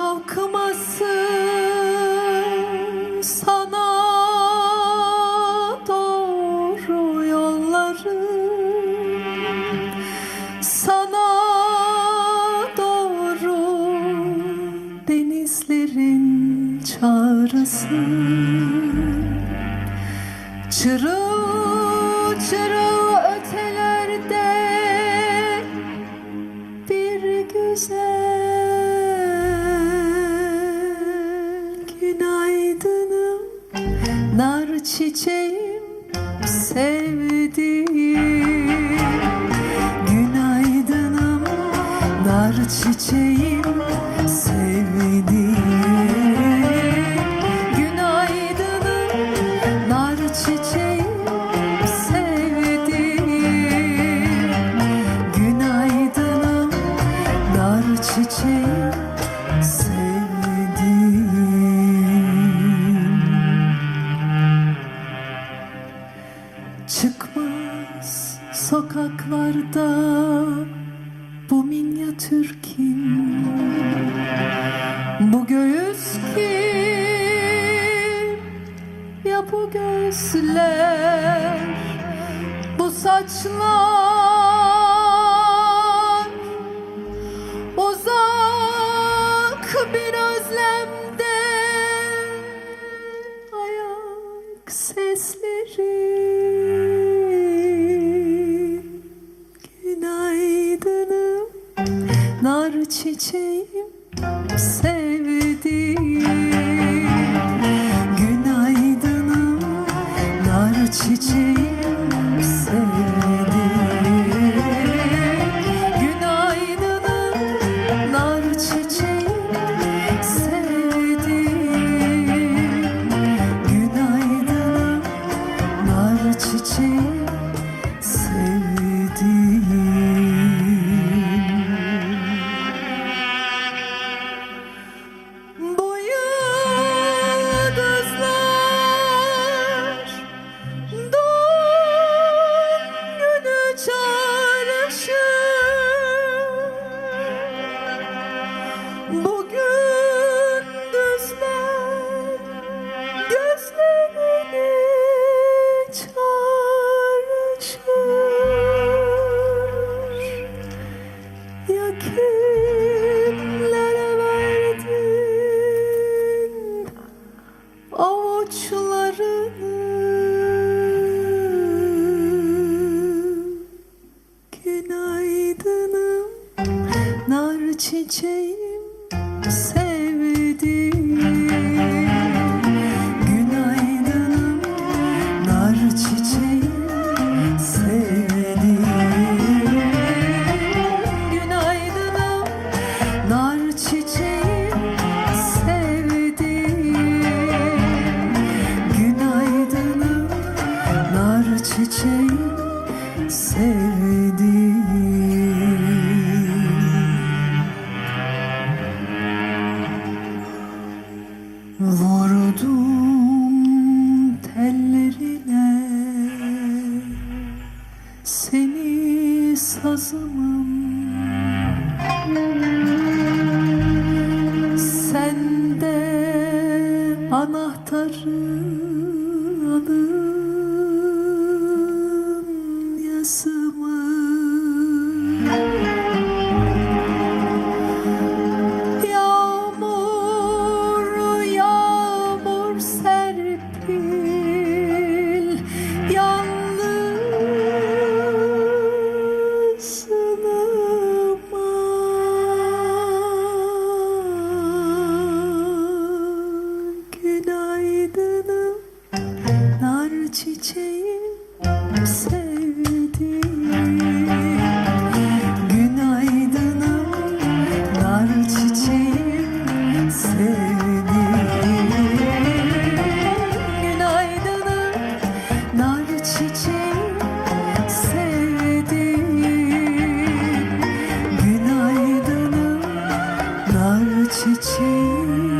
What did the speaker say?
Şavkıması sana doğru yollarım Sana doğru denizlerin çağrısı. Çırıl çırıl çiçeğim sevdiğim. Günaydınım nar çiçeğim sokaklarda bu minyatür kim? Bu göğüs kim? Ya bu gözler? Bu saçlar? Uzak bir özlemde ayak çiçeğim sevdiğim Günaydınım. Nar çiçeğim sevdiğim tellerine Seni sazımın Sende anahtarı 寂静